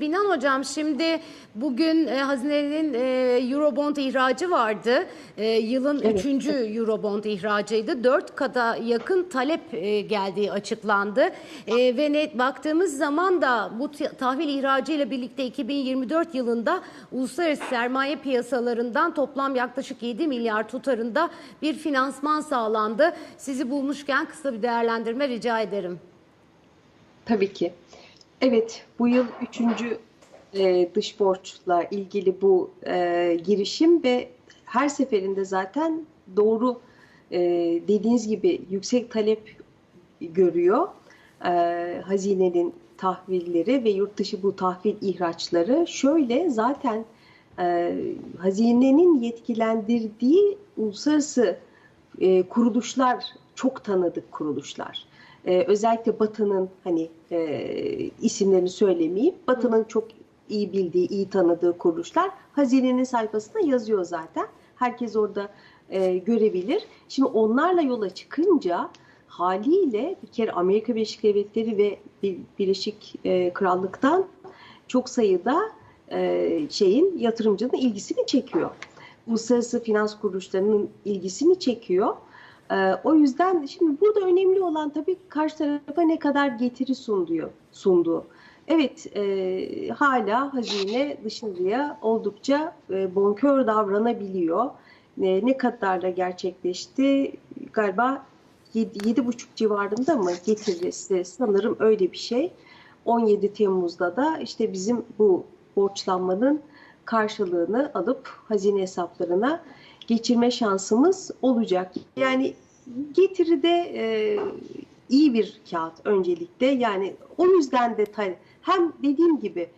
Binan Hocam şimdi bugün e, hazinenin e, Eurobond ihracı vardı. E, yılın Evet. üçüncü Eurobond ihracıydı. Dört kata yakın talep e, geldiği açıklandı. E, ve net baktığımız zaman da bu tahvil ihracı ile birlikte 2024 yılında uluslararası sermaye piyasalarından toplam yaklaşık 7 milyar tutarında bir finansman sağlandı. Sizi bulmuşken kısa bir değerlendirme rica ederim. Tabii ki. Evet, bu yıl üçüncü e, dış borçla ilgili bu e, girişim ve her seferinde zaten doğru e, dediğiniz gibi yüksek talep görüyor. E, hazinenin tahvilleri ve yurt dışı bu tahvil ihraçları şöyle zaten e, hazinenin yetkilendirdiği uluslararası e, kuruluşlar çok tanıdık kuruluşlar. Ee, özellikle Batı'nın hani e, isimlerini söylemeyeyim. Batı'nın çok iyi bildiği, iyi tanıdığı kuruluşlar hazinenin sayfasında yazıyor zaten. Herkes orada e, görebilir. Şimdi onlarla yola çıkınca haliyle bir kere Amerika Birleşik Devletleri ve Bir- Birleşik e, Krallık'tan çok sayıda e, şeyin yatırımcının ilgisini çekiyor. Uluslararası finans kuruluşlarının ilgisini çekiyor. Ee, o yüzden şimdi burada önemli olan tabii karşı tarafa ne kadar getiri sunduğu. sunduğu. Evet, e, hala hazine dışarıya oldukça e, bonkör davranabiliyor. Ne, ne kadarla gerçekleşti? Galiba 7,5 civarında mı getirisi? Sanırım öyle bir şey. 17 Temmuz'da da işte bizim bu borçlanmanın karşılığını alıp hazine hesaplarına geçirme şansımız olacak. Yani getiride e, iyi bir kağıt öncelikle. Yani o yüzden de hem dediğim gibi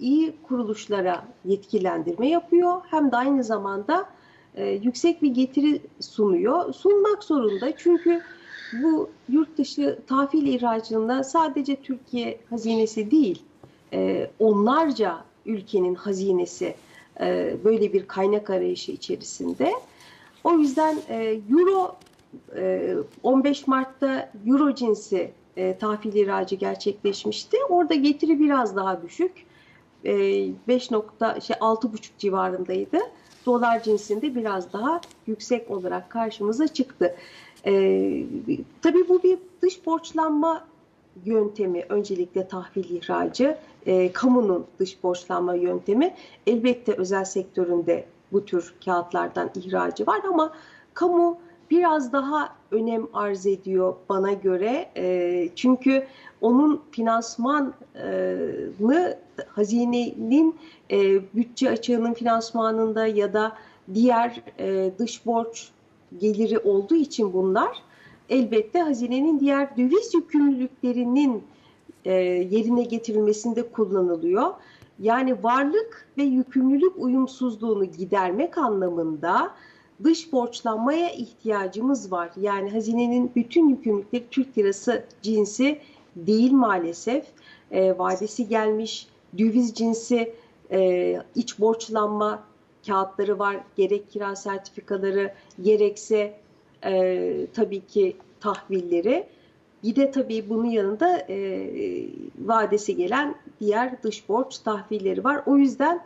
iyi kuruluşlara yetkilendirme yapıyor hem de aynı zamanda e, yüksek bir getiri sunuyor. Sunmak zorunda çünkü bu yurt dışı tahvil ihracında sadece Türkiye hazinesi değil, e, onlarca ülkenin hazinesi e, böyle bir kaynak arayışı içerisinde. O yüzden e, Euro e, 15 Mart'ta Euro cinsi e, tahvil ihracı gerçekleşmişti. Orada getiri biraz daha düşük. E, 5 nokta şey 6,5 civarındaydı. Dolar cinsinde biraz daha yüksek olarak karşımıza çıktı. E, tabii bu bir dış borçlanma yöntemi öncelikle tahvil ihracı, e, kamunun dış borçlanma yöntemi. Elbette özel sektöründe bu tür kağıtlardan ihracı var ama kamu biraz daha önem arz ediyor bana göre. E, çünkü onun finansmanını hazinenin e, bütçe açığının finansmanında ya da diğer e, dış borç geliri olduğu için bunlar elbette hazinenin diğer döviz yükümlülüklerinin e, yerine getirilmesinde kullanılıyor. Yani varlık ve yükümlülük uyumsuzluğunu gidermek anlamında dış borçlanmaya ihtiyacımız var. Yani hazinenin bütün yükümlülükleri Türk lirası cinsi değil maalesef. E, vadesi gelmiş döviz cinsi e, iç borçlanma kağıtları var. Gerek kira sertifikaları gerekse e, tabii ki tahvilleri. Bir de tabii bunun yanında e, vadesi gelen diğer dış borç tahvilleri var. O yüzden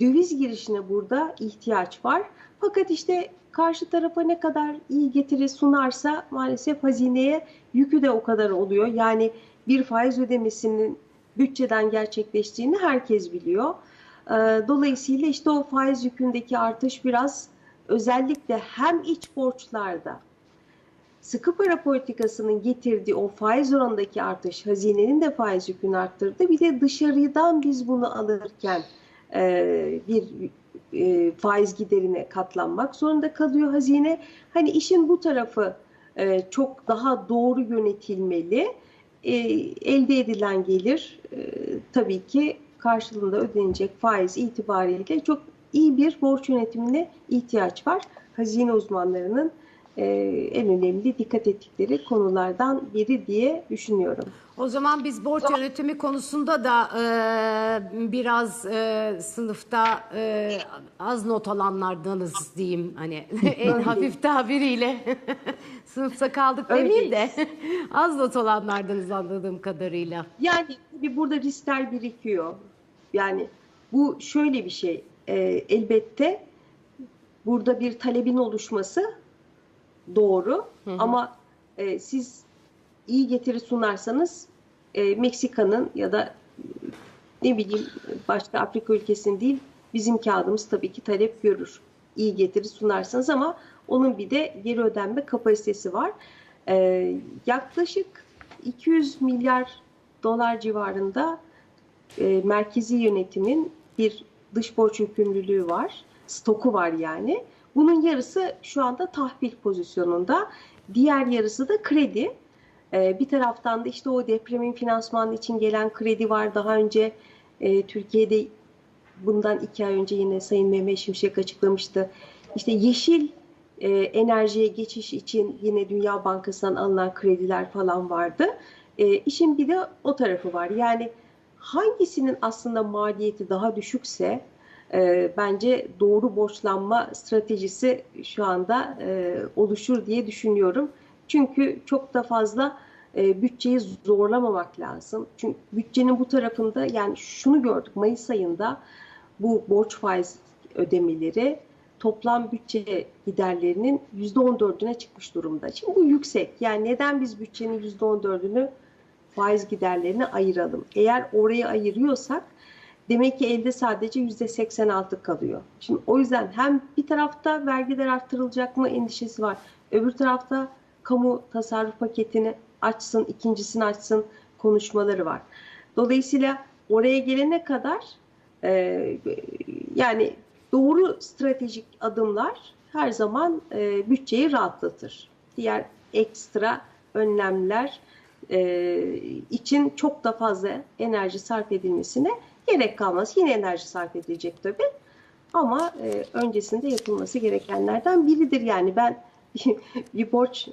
döviz girişine burada ihtiyaç var. Fakat işte karşı tarafa ne kadar iyi getiri sunarsa maalesef hazineye yükü de o kadar oluyor. Yani bir faiz ödemesinin bütçeden gerçekleştiğini herkes biliyor. Ee, Dolayısıyla işte o faiz yükündeki artış biraz özellikle hem iç borçlarda sıkı para politikasının getirdiği o faiz oranındaki artış hazinenin de faiz yükünü arttırdı. Bir de dışarıdan biz bunu alırken e, bir e, faiz giderine katlanmak zorunda kalıyor hazine. Hani işin bu tarafı e, çok daha doğru yönetilmeli. E, elde edilen gelir e, tabii ki karşılığında ödenecek faiz itibariyle çok iyi bir borç yönetimine ihtiyaç var. Hazine uzmanlarının e, en önemli dikkat ettikleri konulardan biri diye düşünüyorum. O zaman biz borç yönetimi konusunda da e, biraz e, sınıfta e, az not alanlardanız diyeyim hani en hafif tabiriyle sınıfta kaldık demeyeyim de az not olanlardanız anladığım kadarıyla. Yani tabii burada riskler birikiyor. Yani bu şöyle bir şey. e, elbette burada bir talebin oluşması doğru Hı hı. ama e, siz iyi getiri sunarsanız e, Meksika'nın ya da ne bileyim başka Afrika ülkesinin değil bizim kağıdımız tabii ki talep görür. İyi getiri sunarsanız ama onun bir de geri ödenme kapasitesi var. E, yaklaşık 200 milyar dolar civarında e, merkezi yönetimin bir dış borç yükümlülüğü var. Stoku var yani. Bunun yarısı şu anda tahvil pozisyonunda. Diğer yarısı da kredi. E, bir taraftan da işte o depremin finansmanı için gelen kredi var. Daha önce e, Türkiye'de bundan iki ay önce yine Sayın Mehmet Şimşek açıklamıştı. İşte yeşil e, enerjiye geçiş için yine Dünya Bankası'ndan alınan krediler falan vardı. E, işin bir de o tarafı var. Yani hangisinin aslında maliyeti daha düşükse e, bence doğru borçlanma stratejisi şu anda e, oluşur diye düşünüyorum. Çünkü çok da fazla e, bütçeyi zorlamamak lazım. Çünkü bütçenin bu tarafında yani şunu gördük Mayıs ayında bu borç faiz ödemeleri toplam bütçe giderlerinin %14'üne çıkmış durumda. Şimdi bu yüksek. Yani neden biz bütçenin %14'ünü faiz giderlerine ayıralım? Eğer oraya ayırıyorsak demek ki elde sadece %86 kalıyor. Şimdi o yüzden hem bir tarafta vergiler arttırılacak mı endişesi var. Öbür tarafta kamu tasarruf paketini açsın, ikincisini açsın konuşmaları var. Dolayısıyla oraya gelene kadar e, yani doğru stratejik adımlar her zaman e, bütçeyi rahatlatır. Diğer ekstra önlemler e, için çok da fazla enerji sarf edilmesine gerek kalmaz. Yine enerji sarf edilecek tabii. Ama e, öncesinde yapılması gerekenlerden biridir. Yani ben bir borç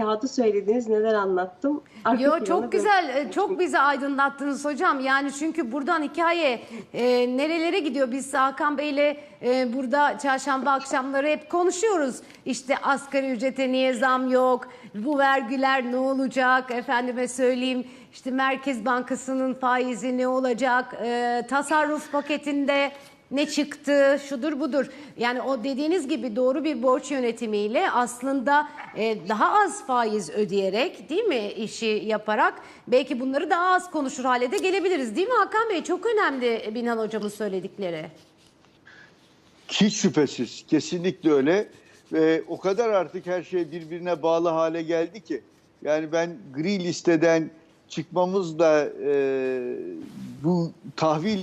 kağıdı söylediniz neden anlattım? Arka Yo çok böyle- güzel, e, çok bizi aydınlattınız hocam. Yani çünkü buradan hikaye e, nerelere gidiyor? Biz Hakan Bey'le e, burada çarşamba akşamları hep konuşuyoruz. İşte asgari ücrete niye zam yok? Bu vergiler ne olacak? Efendime söyleyeyim işte Merkez Bankası'nın faizi ne olacak? E, tasarruf paketinde ne çıktı, şudur budur. Yani o dediğiniz gibi doğru bir borç yönetimiyle aslında e, daha az faiz ödeyerek değil mi işi yaparak belki bunları daha az konuşur hale de gelebiliriz değil mi Hakan Bey? Çok önemli Binal Hocam'ın söyledikleri. Hiç şüphesiz. Kesinlikle öyle. Ve o kadar artık her şey birbirine bağlı hale geldi ki. Yani ben gri listeden çıkmamızla e, bu tahvil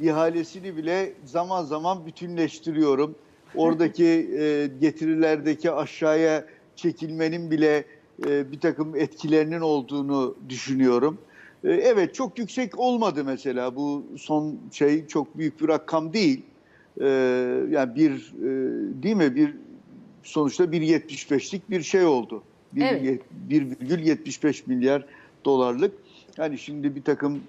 ihalesini bile zaman zaman bütünleştiriyorum. Oradaki e, getirilerdeki aşağıya çekilmenin bile e, bir takım etkilerinin olduğunu düşünüyorum. E, evet çok yüksek olmadı mesela bu son şey çok büyük bir rakam değil. Ee, yani bir e, değil mi bir sonuçta 1.75'lik bir şey oldu. Bir- Evet. 1,75 milyar dolarlık. Yani şimdi bir takım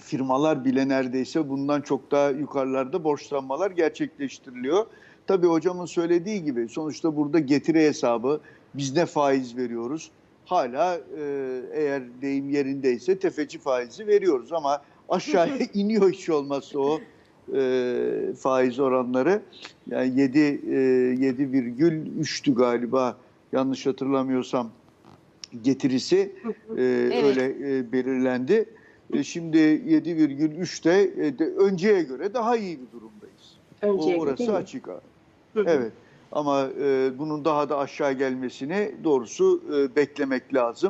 firmalar bile neredeyse bundan çok daha yukarılarda borçlanmalar gerçekleştiriliyor. Tabii hocamın söylediği gibi sonuçta burada getiri hesabı biz ne faiz veriyoruz? Hala e, eğer deyim yerindeyse tefeci faizi veriyoruz ama aşağıya iniyor hiç olmazsa o e, faiz oranları. Yani 7 e, 7,3'tü galiba yanlış hatırlamıyorsam getirisi e, öyle e, belirlendi. E, şimdi 7,3'te e, de önceye göre daha iyi bir durumdayız. Önceye o orası açık. Evet. Ama e, bunun daha da aşağı gelmesini doğrusu e, beklemek lazım.